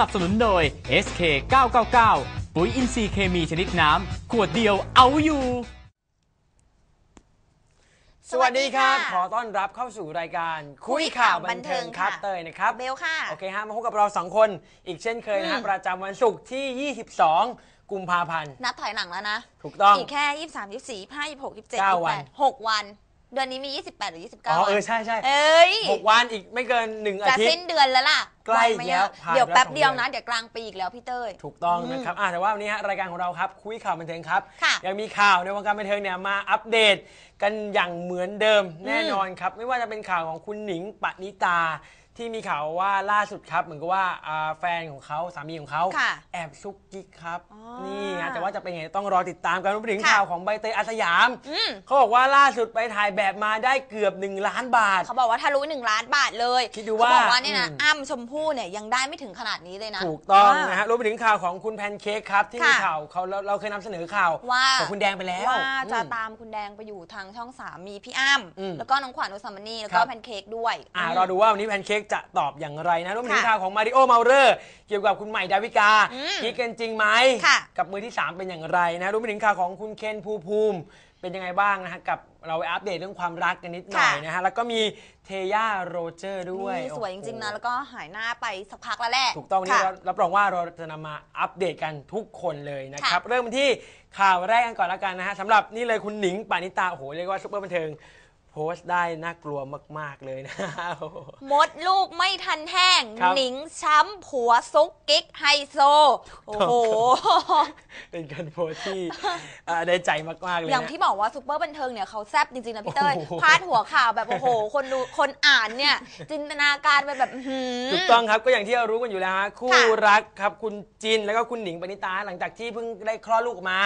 นับสนุนโดย SK 999 ปุ๋ยอินทรีย์เคมีชนิดน้ำ ขวดเดียวเอาอยู่ สวัสดีครับสวัสดีค่ะขอต้อนรับเข้าสู่รายการคุคุยยข่าข่าววบับันนเทิเทิงงค่ะครับเตยนะครับเบลค่ะ โอเคฮะมาพบกับเราสองคน อีกเช่นเคยนะฮะอืมประจำวันศุกร์ที่ 22 กุมภาพันธ์ นับถอยหลังแล้วนะ ถูกต้อง อีกแค่ 23 24 25 26 27เก้าวัน28 6วัน เดือนนี้มี 28 หรือ 29อ๋อวันเออใช่ใช่เอ้ยหกวันอีกไม่เกินหนึ่งอาจะทิตสิ้นย์ เดือนแล้วล่ะใกล้ไไหมแล้วอะผ่านเดี๋ยวแล้วแป๊บสองเดียวเดือนนะ เดี๋ยวกลางปีอีกแล้วพี่เต้ย ถูกต้องอืมนะครับอะแต่ว่าวันนี้ฮะรายการของเราครับ คุยข่าวบันเทิงครับ ค่ะยังมีข่าวในวงการบันเทิงเนี่ยมาอัปเดตกันอย่างเหมือนเดิมแน่นอนครับ ไม่ว่าจะเป็นข่าวของคุณหนิงปณิตา ที่มีข่าวว่าล่าสุดครับเหมือนกับว่าอ่าแฟนของเขาสามีของเขาค่ะแอบซุกกิ๊กครับอ๋อนี่นะแต่ว่าจะเป็นไงต้องรอติดตามกันรวมไปถึงค่ะ ข่าวของใบเตยอาสยาม อืมเขาบอกว่าล่าสุดไปถ่ายแบบมาได้เกือบ 1 ล้านบาท เขาบอกว่าทะลุ1ล้านบาทเลยคิดดูว่าเขบอกว่าเนี่ยนะอืม อ้ำชมพู่เนี่ยยังได้ไม่ถึงขนาดนี้เลยนะ ถูกต้องานะฮะรวมไปถึงข่าวของคุณแพนเค้กครับที่มีค่ะข่าวเขาเราเราเคยนำเสนอข่าวว่า ของคุณแดงไปแล้วว่าจะอืม ตามคุณแดงไปอยู่ทางช่องสามมีพี่อ้ำอืมแล้วก็น้องขวัญอุสามณีแล้วครัก็บแพนเค้กด้วย อ่าอืมรอดูว่าวันนี้แพนเค้กจะตอบอย่างไรนะรวมไปถึงข่าวของมาริโอเมาเรอร์เกี่ยวกับคุณใหม่ดาวิกาคิดกันจริงไหมกับมือที่ 3 เป็นอย่างไรนะรวมไปถึงข่าวของคุณเคนภูภูมิเป็นยังไงบ้างนะฮะกับเราไปอัปเดตเรื่องความรักกันนิดหน่อยนะฮะ แล้วก็มีเทย่าโรเจอร์ด้วยสวยจริงๆนะ แล้วก็หายหน้าไปสักพักแล้วแหละ ถูกต้องนี่รับรองว่าเราจะนำมาอัปเดตกันทุกคนเลยนะครับ เริ่มที่ข่าวแรกกันก่อนแล้วกันนะฮะสำหรับนี่เลยคุณหนิงปานิตาโอ้โหเรียกว่าซุปเปอร์บันเทิง โพสต์ได้น่ากลัวมาก ๆ เลยนะโอ้โหมดลูกไม่ทันแห้ง ครับ หนิงช้ำผัวซุกกิ๊กไฮโซ โอ้โห เป็นการโพสต์ที่อ่าได้ใจมาก ๆ เลยอย่างนะ ที่บอกว่าซุปเปอร์บันเทิงเนี่ยเขาแซบจริง ๆ นะพี่เต้ยโอ้โห พาดหัวข่าวแบบ โอ้โห คนดูคนอ่านเนี่ย จินตนาการไปแบบ อื้อหือ ถูกต้องครับก็อย่างที่เรารู้กันอยู่แล้วฮะคู่ค่ะรักครับคุณจินแล้วก็คุณหนิงปณิตาหลังจากที่เพิ่งได้คลอดลูกออกมา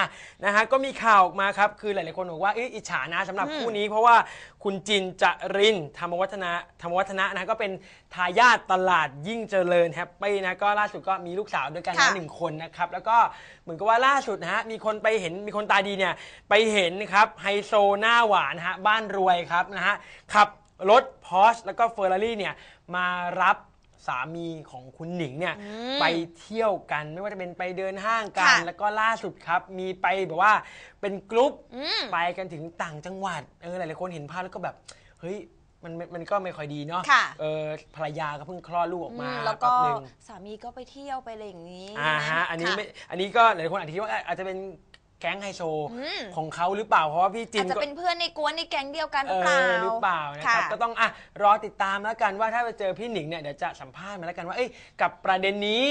นะฮะก็มีข่าวออกมาครับคือหลายๆคนบอกว่าเอยอิจฉานะสำหรับอืมคู่นี้เพราะว่าคุณจินจรินธรรมวัฒนะธรรมวัฒนะนะฮะก็เป็นทายาทตลาดยิ่งเจริญแฮปปี้นะก็ล่าสุดก็มีลูกสาวด้วยกันนะค่ะ หนึ่งคนนะครับแล้วก็เหมือนกับว่าล่าสุดนะฮะมีคนไปเห็นมีคนตาดีเนี่ยไปเห็นครับไฮโซหน้าหวานฮะบ้านรวยครับนะฮะขับรถพอ s แล้วก็เฟอร์รารี่เนี่ยมารับ สามีของคุณหนิงเนี่ยอืมไปเที่ยวกันไม่ว่าจะเป็นไปเดินห้างกัน ค่ะ แล้วก็ล่าสุดครับ มีไปแบบว่าเป็นกรุ๊ปอืม ไปกันถึงต่างจังหวัด เออ หลายๆคนเห็นภาพแล้วก็แบบ เฮ้ย มันมันมันก็ไม่ค่อยดีเนาะ ค่ะ เออ ภรรยาก็เพิ่งคลอดลูกออกอืมามแล้วก็ป๊บหนึ่งสามีก็ไปเที่ยวไปอะไรอย่างนี้อ่าฮะใช่ไหมอันนี้ค่ะไม่ อันนี้ก็หลายคนอาจจะคิดว่าอาจจะเป็น แก๊งไฮโซอืม ของเขาหรือเปล่าเพราะว่าพี่จิอาจนจะก็ เป็นเพื่อนในกวนในแก๊งเดียวกันหเอรือเปล่าอหรือเปล่านะครับค่ะก็ต้องอะรอติดตามแล้วกันว่าถ้าไปเจอพี่หนิงเนี่ยเดี๋ยวจะสัมภาษณ์มาแล้วกันว่าเอ้ยกับประเด็นนี้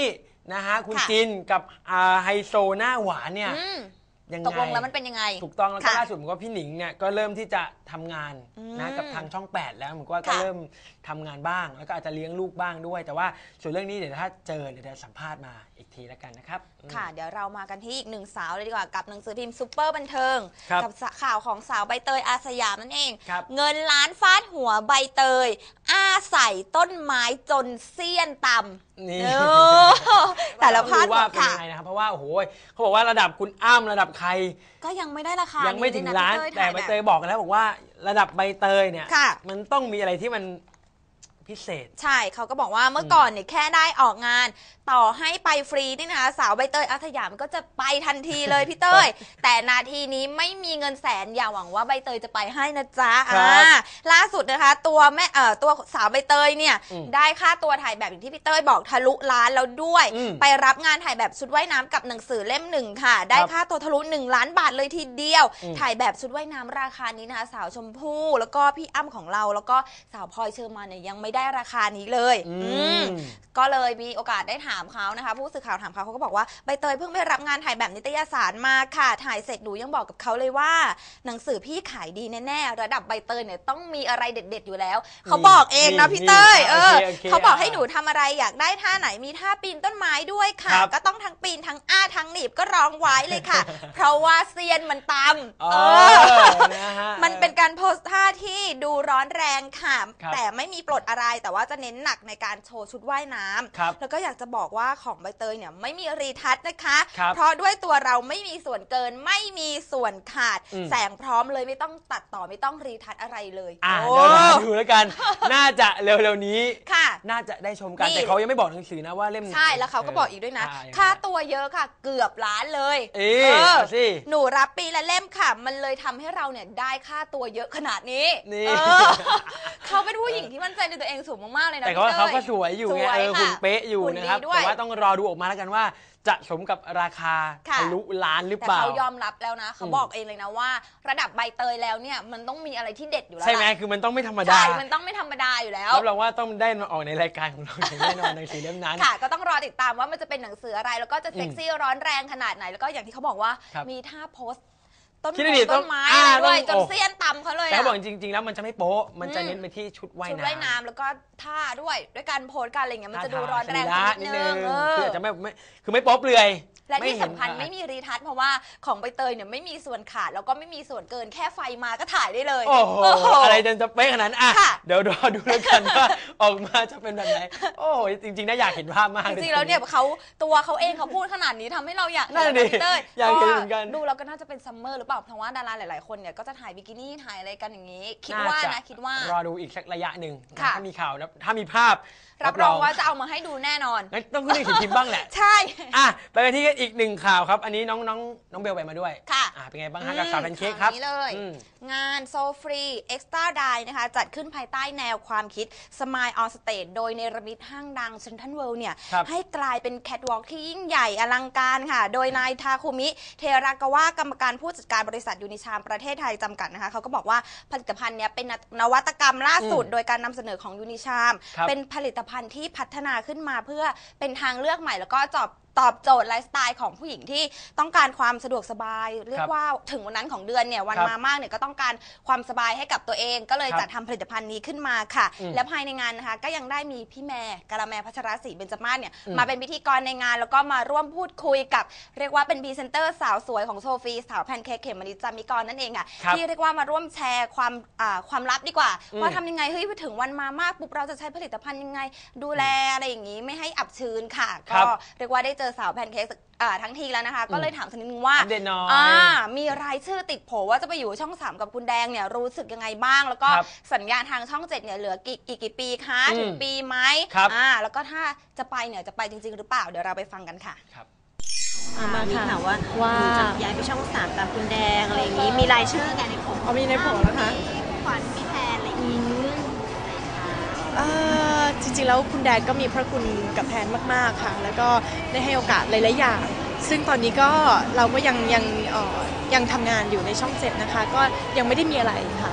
นะฮะคุณค่ะจินกับอ่าไฮโซหน้าหวานเนี่ยอืม ยังไงตกลงแล้วมันเป็นยังไง ถูกต้องแล้วก็ค่ะล่าสุดผมว่าพี่หนิงเนี่ยก็เริ่มที่จะทำงานอืมนะกับทางช่อง 8 แล้วเหมือนกับว่าก็ค่ะ เริ่มทำงานบ้าง แล้วก็อาจจะเลี้ยงลูกบ้างด้วย แต่ว่าส่วนเรื่องนี้เดี๋ยวถ้าเจอเดี๋ยวจะสัมภาษณ์มาอีกทีแล้วกันนะครับอืม ค่ะ เดี๋ยวเรามากันที่อีกหนึ่งสาวเลยดีกว่ากับหนังสือพิมพ์ซุปเปอร์บันเทิง ครับกับข่าวของสาวใบเตยอาสยามนั่นเอง ครับ เงินล้านฟาดหัวใบเตยอ้าใส่ต้นไม้จนเสี้ยนต่ำนี่ เออแต่ละพาดรู้หัว่าวเป็นค่ะ ยังไงนะครับเพราะว่าโอ้โหเขาบอกว่าระดับคุณอ้ำระดับใครก็ยังไม่ได้ราคายังไม่ถึงเลยะล้านพี่แต่ถ่ยใบแบบเตยบอกกันแล้วบอกว่าระดับใบเตยเนี่ย ค่ะ มันต้องมีอะไรที่มัน พิเศษ ใช่เขาก็บอกว่าเมื่อก่อนเนี่ยแค่ได้ออกงาน ต่อให้ไปฟรีนี่นะคะสาวใบเตยอาสยามก็จะไปทันทีเลยพี่เต้ย แต่นาทีนี้ไม่มีเงินแสนอย่าหวังว่าใบเตยจะไปให้นะจ๊ะครับอ่าล่าสุดนะคะ ตัวแม่เอ่อตัวสาวใบเตยเนี่ยอืมได้ค่าตัวถ่ายแบบอย่างที่พี่เต้ยบอกทะลุล้านแล้วด้วย อืมไปรับงานถ่ายแบบชุดว่ายน้ำกับหนังสือเล่มหนึ่งค่ะ ได้ค่าตัวทะลุ1ล้านบาทเลยทีเดียว อืม ถ่ายแบบชุดว่ายน้ำราคานี้นะคะสาวชมพู่แล้วก็พี่อ้ำของเราแล้วก็สาวพลอยเชอร์มานเนี่ยยังไม่ได้ราคานี้เลยอือืมมก็เลยมีโอกาสได้ถามเขานะคะ ผู้สื่อข่าวถามเขาเขาก็บอกว่าใบเตยเพิ่งไปรับงานถ่ายแบบนิตยสารมาค่ะ ถ่ายเสร็จหนูยังบอกกับเขาเลยว่า หนังสือพี่ขายดีแน่ๆระดับใบเตยเนี่ยต้องมีอะไรเด็ด ๆ อยู่แล้ว เขาบอกเองนะนี่พี่เตยนี่เออโอเคโอเคเขาบอกอะให้หนูทำอะไรอยากได้ท่าไหนมีท่าปีนต้นไม้ด้วยค่ะครับก็ต้องทั้งปีนทั้งอ้าทั้งหนีบก็ร้องไว้เลยค่ะ เพราะว่าเซียนมันตำอ๋อเออนะฮะมันเป็นการโพสท่าที่ดูร้อนแรงค่ะครับแต่ไม่มีปลดอะไรแต่ว่าจะเน้นหนักในการโชว์ชุดว่ายน้ำครับแล้วก็อยากจะบอกว่าของใบเตยเนี่ยไม่มีรีทัชนะคะ ครับเพราะด้วยตัวเราไม่มีส่วนเกินไม่มีส่วนขาด อืม แสงพร้อมเลยไม่ต้องตัดต่อไม่ต้องรีทัชอะไรเลยอ่าโอ้เดี๋ยวเราดูแล้วกัน น่าจะเร็วๆนี้ ค่ะ น่าจะได้ชมกันนี่ แต่เขายังไม่บอกหนังสือนะว่าเล่มไหนใช่แล้วเขาก็บอกอีกด้วยนะายังไงค่าตัวเยอะค่ะเกือบล้านเลยเอ๊ะเออเอาสิ หนูรับปีละเล่มค่ะ มันเลยทำให้เราเนี่ยได้ค่าตัวเยอะขนาดนี้นี่ เออ เขาเป็นผู้หญิงที่มั่นใจในตัวเองสูงมากๆเลยนะแต่เขาพี่ต้เขาก็สวยอยู่ไงสวเออหุ่นค่ะเป๊ะอยู่หุ่ดีนะครับด้วยแต่ว่าต้องรอดูออกมาแล้วกันว่า จะสมกับราคาค่ะทะลุล้านหรือแต่เปล่าเขายอมรับแล้วนะเขาอืมบอกเองเลยนะว่า ระดับใบเตยแล้วเนี่ยมันต้องมีอะไรที่เด็ดอยู่แล้วใช่ไหมล่ะคือมันต้องไม่ธรรมดาใช่มันต้องไม่ธรรมดาอยู่แล้วรับรองว่าต้องได้มาออกในรายการของเราอย่างแน่นอนหนังสือเล่มนั้นค่ะ ก็ต้องรอติดตามว่ามันจะเป็นหนังสืออะไร แล้วก็จะเซ็กซี่ร้อนแรงขนาดไหนแล้วก็อย่างที่เขาบอกว่าครับมีท่าโพส ต์ต้นคิดไม้ดีๆต้ต้องนไม้อ่าอะไรด้วยต้จองนโอ้ เสี้ยนตำเขาเลยแต่เขาบอกอะจริงๆแล้วมันจะไม่โป๊ะมันจะอืมเน้นไปที่ชุดว่ายชุดน้ำว่ายน้ำแล้วก็ท่าด้วยด้วยการโพสต์การอะไรอย่างเงี้ยมันจะดูท่าร้อนแรงสสัรีกระนิดนึงเออคืออาจจะไม่ไม่คือไม่โป๊ะเปลือยและที่เห็นสำคัญอ่าไม่มีรีทัชเพราะว่าของใบเตยเนี่ยไม่มีส่วนขาดแล้วก็ไม่มีส่วนเกินแค่ไฟมาก็ถ่ายได้เลย โอ้โหอะไรจนจะเป๊ะขนาดนั้นอะค่ะ เดี๋ยวรอดูแล้วกันว่าออกมาจะเป็นแบบไหนโอ้โหจริงๆน่าอยากเห็นภาพมาก จริงๆแล้วเนี่ยเขาตัวเขาเองเขาพูดขนาดนี้ทำให้เราอยากนั่นเห็ดิพี่เต้ยอยากเห็นเหมือนกัน ดูแล้วก็น่าจะเป็นซัมเมอร์หรือเปล่าเพราะว่าดาราหลาย ๆ คนเนี่ยก็จะถ่ายบิกินี่ถ่ายอะไรกันอย่างนี้ คิดว่าจนะคิดว่า รอดูอีกสักระยะหนึ่งนะค่ะ ถ้ามีข่าวนะถ้ามีภาพรับรองว่าจะเอามาให้ดูแน่นอน งั้นต้องขึ้นหนังสือพิมพ์บ้างแหละ ใช่ อะไปกันที่อีกหนึ่งข่าวครับ อันนี้น้องน้องน้องเบลไปมาด้วยค่ะ อะเป็นไงบ้างฮะกับสาวแพนเค้กครับ ข่าวนี้เลย อืม งานโซฟรีเอ็กซ์ต d าไดนะคะ จัดขึ้นภายใต้แนวความคิด Smile on Stage โดยเนรมิตห้างดังเซนทันเวิลด์เนี่ย ครับ ให้กลายเป็นแคทวอล์กที่ยิ่งใหญ่อลังการค่ะ โดยนายทาคุมิ เทรากาวะกรรมการผู้จัดการบริษัทยูนิชามประเทศไทยจำกัดนะคะเขาก็บอกว่าผลิตภัณฑ์เนี้ยเป็นนวัตกรรมล่าสุด โดยการนำเสนอของยูนิชาม ครับ เป็นผลิตภัณฑ์ที่พัฒนาขึ้นมาเพื่อเป็นทางเลือกใหม่แล้วก็จอบ ตอบโจทย์ไลฟ์สไตล์ของผู้หญิงที่ต้องการความสะดวกสบาย เรียครักบว่าถึงวันนั้นของเดือนเนี่ยวันครับมามากเนี่ยก็ต้องการความสบายให้กับตัวเอง ก็เลยครับจัดทำผลิตภัณฑ์นี้ขึ้นมาค่ะ อืมและภายในงานนะคะ ก็ยังได้มีพี่แม่กะละแมพัชรศรีเบญจมาศเนี่ยอืม มาเป็นพิธีกรในงาน แล้วก็มาร่วมพูดคุยกับ เรียกว่าเป็นพรีเซนเตอร์สาวสวยของโซฟีสาวแพนเค้กเขมมะนิดจามิกรนั่นเองค่ะครับที่เรียกว่ามาร่วมแชร์ความอ่าความลับดีกว่าอืม ว่าทำยังไงเฮ้ยถึงวันมามากปุ๊บเราจะใช้ผลิตภัณฑ์ยังไง ดูแลอะไรอย่างนี้ไม่ให้อับชื้นค่ะครัก็บเรียกว่าได้เจอสาวแพนเค้กอ่าทั้งทีแล้วนะคะ ก็เลยถามสักนิดนึงว่าอัปเดตหน่อยอ่ามีรายชื่อติดโผว่าจะไปอยู่ช่อง 3 กับคุณแดงเนี่ยรู้สึกยังไงบ้าง แล้วก็ครับสัญญาณทางช่อง7เนี่ยเหลือกี่กี่กี่ปีคะอืมถึงปีไหมครับอ่าแล้วก็ถ้าจะไปเนี่ยจะไปจริง ๆ หรือเปล่าเดี๋ยวเราไปฟังกันค่ะครับอ่ามามีค่ะข่าวว่าว่าหนูจะย้ายไปช่องสามตามคุณแดงอะไรอย่างนี้ มีรายชื่อกันในโผล่เอามีในโผล่แล้วคะ มีขวัญมี เอ่อจริงๆแล้วคุณแดนก็มีพระคุณกับแพนมาก ๆค่ะ แล้วก็ได้ให้โอกาสหลายๆอย่าง ซึ่งตอนนี้ก็เราก็ยังยังเอ่อยังทำงานอยู่ในช่องเจ็ดนะคะ ก็ยังไม่ได้มีอะไรค่ะ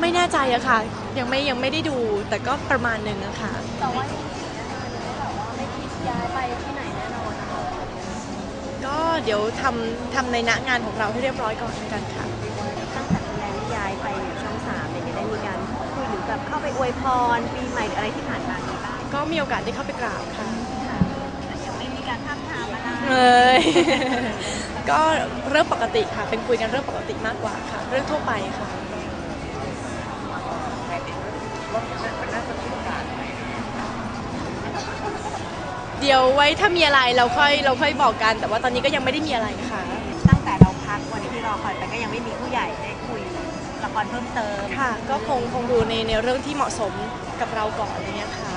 ไม่แน่ใจอะค่ะ ยังไม่ยังไม่ได้ดูแต่ก็ประมาณหนึ่งอะค่ะ แต่ว่าอย่างนี้นะคะแบบว่าไม่คิดย้ายไปที่ไหนแน่นอนนะคะ ก็เดี๋ยวทำทำในณงานของเราให้เรียบร้อยก่อนกันค่ะ ไปอยู่ช่องสามเนี่ยได้มีการพูดคุยหรือแบบเข้าไปอวยพรปีใหม่หรืออะไรที่ผ่านมามีบ้างก็มีโอกาสได้เข้าไปกราบค่ะยังไม่มีการทักทามอะไรเอ้ยก็เรื่องปกติค่ะ เป็นคุยกันเรื่องปกติมากกว่าค่ะ เรื่องทั่วไปค่ะ เดี๋ยวไว้ถ้ามีอะไรเราค่อยเราค่อยบอกกัน แต่ว่าตอนนี้ก็ยังไม่ได้มีอะไรค่ะ ตั้งแต่เราพักวันที่รอคอยไปก็ยังไม่มี ครเพิ่มเติมค่ะ ก็คงคงดูในในเรื่องที่เหมาะสมกับเราก่อนอะไรเงี้ยค่ะ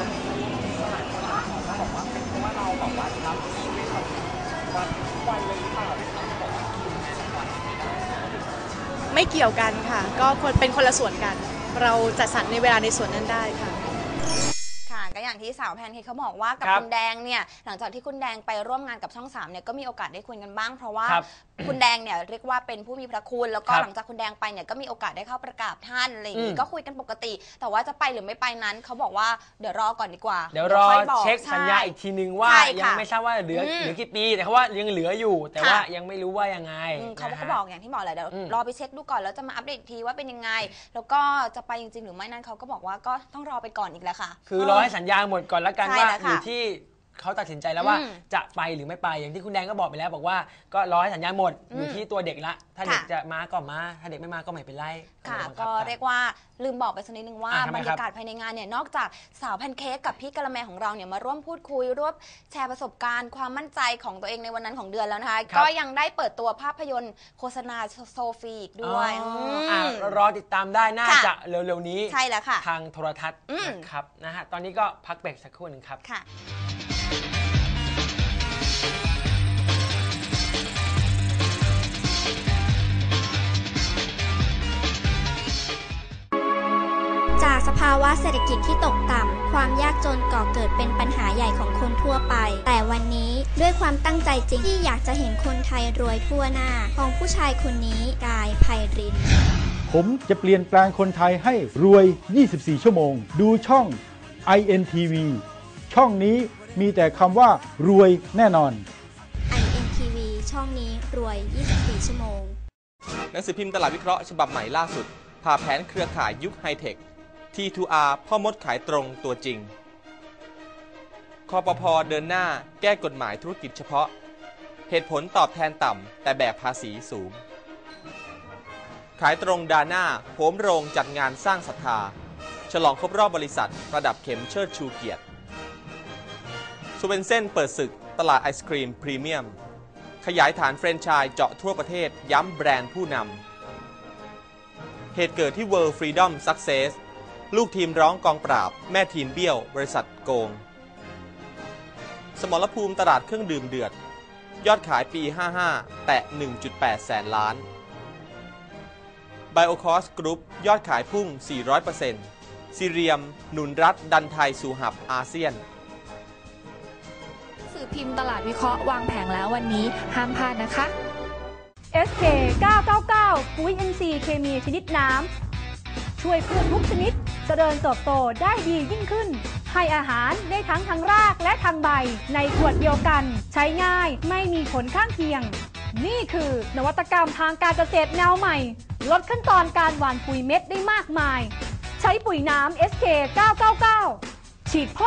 ไม่เกี่ยวกันค่ะ ก็คนเป็นคนละส่วนกัน เราจัดสรรในเวลาในส่วนนั้นได้ค่ะค่ะก็ อย่างที่สาวแพนเค้กเขาบอกว่ากับครับคุณแดงเนี่ยหลังจากที่คุณแดงไปร่วมงานกับช่อง3เนี่ยก็มีโอกาสได้คุยกันบ้างเพราะว่าครับคุณแดงเนี่ยเรียกว่าเป็นผู้มีพระคุณแล้วก็ครับหลังจากคุณแดงไปเนี่ยก็มีโอกาสได้เข้าประกราบท่านอะไรอย่างอืนี้ม ก็คุยกันปกติ แต่ว่าจะไปหรือไม่ไปนั้นเขาบอกว่าเดี๋ยวรอก่อนดีกว่าเดี๋ยวรอค่ยบอกเช็คสัญญาใช่ อีกทีนึงว่าใช่ยัค่ะงไม่ทราบว่าเหลืออืมเหลือกี่ปีแต่เขาว่ายังเหลืออยู่ แต่ค่ะ ว่ายังไม่รู้ว่ายังไงอืมเขานะก็ฮะ บอกอย่างที่บอกแหละเดี๋ยวอืมรอไปเช็คดูก่อนแล้วจะมาอัปเดตอีกทีว่าเป็นยังไง แล้วก็จะไปจริงๆหรือไม่นั้นเขาก็บอกว่าก็ต้องรอไปก่อนอีกแหละค่ะคือรอให้สัญญาหมดก่อนแล้วกันใช่ว่าแล้วอค่ะยู่ที่ เขาตัดสินใจแล้วว่าอืมจะไปหรือไม่ไปอย่างที่คุณแดงก็บอกไปแล้วบอกว่าก็ร้อยสัญญาหมดอยู่อืมที่ตัวเด็กละ ถ้าเด็กค่ะ จะมาก็มา ถ้าเด็กไม่มาก็ไม่เป็นไรค่ะ ไม่บังคัก็บใคเรียกว่าลืมบอกไปสักนิดนึงว่าอะทำไมบรรครับยากาศภายในงานเนี่ยนอกจากสาวแพนเค้กกับพี่กะละแมของเราเนี่ยมาร่วมพูดคุยร่วมแชร์ประสบการณ์ ความมั่นใจของตัวเองในวันนั้นของเดือนแล้วนะคะครับ ก็ยังได้เปิดตัวภาพยนตร์โฆษณาโซฟีอีกด้วยอ๋อมอะรอติดตามได้น่าค่ะ จะเร็วๆนี้ ใช่แล้วค่ะ ทางโทรทัศน์อืม นะครับนะฮะตอนนี้ก็พักเบรกสักครู่หนึ่งครับ ค่ะากสภาวะเศรษฐกิจที่ตกต่ำ ความยากจนก่อเกิดเป็นปัญหาใหญ่ของคนทั่วไป แต่วันนี้ด้วยความตั้งใจจริงที่อยากจะเห็นคนไทยรวยทั่วหน้า ของผู้ชายคนนี้กายไพริน ผมจะเปลี่ยนแปลงคนไทยให้รวย 24 ชั่วโมง ดูช่อง INTV ช่องนี้มีแต่คำว่ารวยแน่นอน INTV ช่องนี้รวย 24 ชั่วโมง หนังสือพิมพ์ตลาดวิเคราะห์ฉบับใหม่ล่าสุดพาแผนเครือข่ายยุคไฮเทค T2R พ่อมดขายตรงตัวจริง คอปพเดินหน้าแก้กฎหมายธุรกิจเฉพาะ เหตุผลตอบแทนต่ำ แต่แบกภาษีสูง ขายตรงดาน้าโหมโรงจัดงานสร้างศรัทธา ฉลองครบรอบบริษัท ระดับเข็มเชิดชูเกียรติสเวนเซนเปิดศึกตลาดไอศครีมพรีเมียม ขยายฐานแฟรนไชส์เจาะทั่วประเทศย้ำแบรนด์ผู้นำ เหตุเกิดที่ World Freedom Success ลูกทีมร้องกองปราบ แม่ทีมเบี้ยว บริษัทโกง สมรภูมิตลาดเครื่องดื่มเดือด ยอดขายปี 55 แตะ 1.8 แสนล้าน Biocost Group ยอดขายพุ่ง 400%ซีเรียม หนุนรัฐดันไทยสู่หับอาเซียน สื่อพิมพ์ตลาดวิเคราะห์วางแผงแล้ววันนี้ ห้ามพลาดนะคะ SK 999 ปุ๋ย NC เคมีชนิดน้ำ ช่วยพืชทุกชนิดจ เจริญเติบโตได้ดียิ่งขึ้น ให้อาหารได้ทั้งทางรากและทางใบ ในขวดเดียวกัน ใช้ง่ายไม่มีผลข้างเคียง นี่คือนวัตกรรมทางการเกษตรแนวใหม่ ลดขั้นตอนการหว่านปุ๋ยเม็ดได้มากมาย ใช้ปุ๋ยน้ำ SK 999 ฉีดพ่น